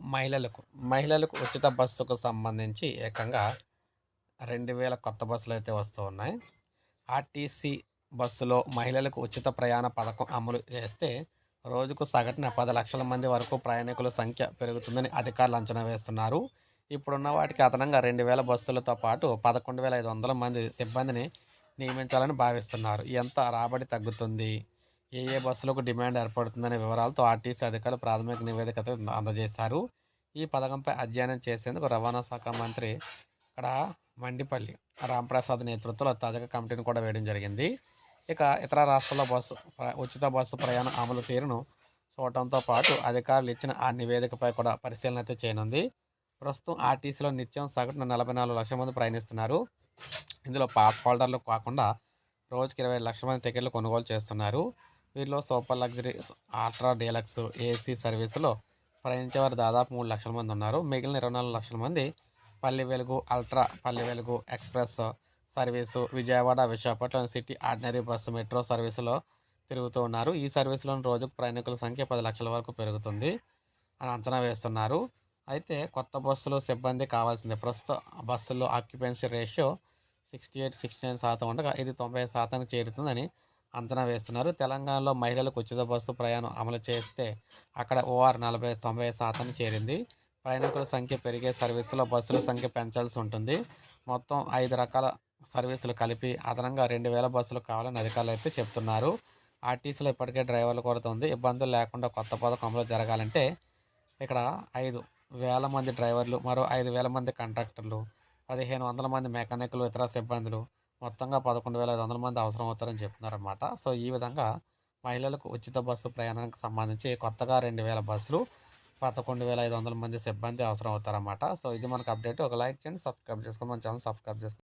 మహిళలకు మహిళలకు ఉచిత బస్సుకు సంబంధించి ఏకంగా రెండు వేల కొత్త బస్సులు అయితే వస్తూ ఉన్నాయి. ఆర్టీసీ బస్సులో మహిళలకు ఉచిత ప్రయాణ పథకం అమలు చేస్తే రోజుకు సగటున పది లక్షల మంది వరకు ప్రయాణికుల సంఖ్య పెరుగుతుందని అధికారులు అంచనా వేస్తున్నారు. ఇప్పుడున్న వాటికి అదనంగా రెండు వేల బస్సులతో పాటు పదకొండు వేల ఐదు వందల మంది సిబ్బందిని నియమించాలని భావిస్తున్నారు. ఎంత రాబడి తగ్గుతుంది? ఏ ఏ బస్సులకు డిమాండ్ ఏర్పడుతుందనే వివరాలతో ఆర్టీసీ అధికారులు ప్రాథమిక నివేదిక అందజేశారు. ఈ పథకంపై అధ్యయనం చేసేందుకు రవాణా శాఖ మంత్రి ఇక్కడ మండిపల్లి రాంప్రసాద్ నేతృత్వంలో తాజాగా కమిటీని కూడా వేయడం జరిగింది. ఇక ఇతర రాష్ట్రాల్లో బస్సు ఉచిత బస్సు ప్రయాణ అమలు తీరును చూడటంతో పాటు అధికారులు ఇచ్చిన ఆ నివేదికపై కూడా పరిశీలన అయితే చేయనుంది. ప్రస్తుతం ఆర్టీసీలో నిత్యం సగటున నలభై నాలుగు లక్షల మంది ప్రయాణిస్తున్నారు. ఇందులో పాస్ హోల్డర్లు కాకుండా రోజుకి ఇరవై లక్షల మంది టికెట్లు కొనుగోలు చేస్తున్నారు. వీరిలో super luxury ultra deluxe AC సర్వీసులో ప్రయాణించేవారు దాదాపు మూడు లక్షల మంది ఉన్నారు. మిగిలిన ఇరవై నాలుగు లక్షల మంది పల్లె Velugu ultra Palle Velugu express service Vijayawada Visakhapatnam city ordinary bus metro సర్వీసులో తిరుగుతూ ఉన్నారు. ఈ సర్వీసులోని రోజుకు ప్రయాణికుల సంఖ్య పది లక్షల వరకు పెరుగుతుంది అని అంచనా వేస్తున్నారు. అయితే కొత్త బస్సులు సిబ్బంది కావాల్సిందే. ప్రస్తుత బస్సుల్లో occupancy ratio sixty eight sixty nine శాతం ఉండగా ఇది తొంభై శాతానికి చేరుతుందని అంచనా వేస్తున్నారు. తెలంగాణలో మహిళలకు ఉచిత బస్సు ప్రయాణం అమలు చేస్తే అక్కడ ఓఆర్ నలభై తొంభై శాతాన్ని చేరింది. ప్రయాణికుల సంఖ్య పెరిగే సర్వీసులో బస్సుల సంఖ్య పెంచాల్సి ఉంటుంది. మొత్తం ఐదు రకాల సర్వీసులు కలిపి అదనంగా రెండు వేల బస్సులు కావాలని అధికారులు అయితే చెప్తున్నారు. ఆర్టీసీలో ఇప్పటికే డ్రైవర్ల కొరత ఉంది. ఇబ్బందులు లేకుండా కొత్త పథకం అమలు జరగాలంటే ఇక్కడ ఐదు వేల మంది డ్రైవర్లు మరో ఐదు వేల మంది కంట్రాక్టర్లు పదిహేను వందల మంది మెకానిక్లు ఇతర సిబ్బందులు మొత్తంగా పదకొండు వేల ఐదు వందల మంది అవసరం అవుతారని చెప్తున్నారన్నమాట. సో ఈ విధంగా మహిళలకు ఉచిత బస్సు ప్రయాణానికి సంబంధించి కొత్తగా రెండు వేల బస్సులు పదకొండు వేల ఐదు వందల మంది సిబ్బంది అవసరం అవుతారన్నమాట సో ఇది మనకు అప్డేట్. ఒక లైక్ చేయండి సబ్స్క్రైబ్ చేసుకోండి మన ఛానల్ సబ్స్క్రైబ్ చేసుకోండి.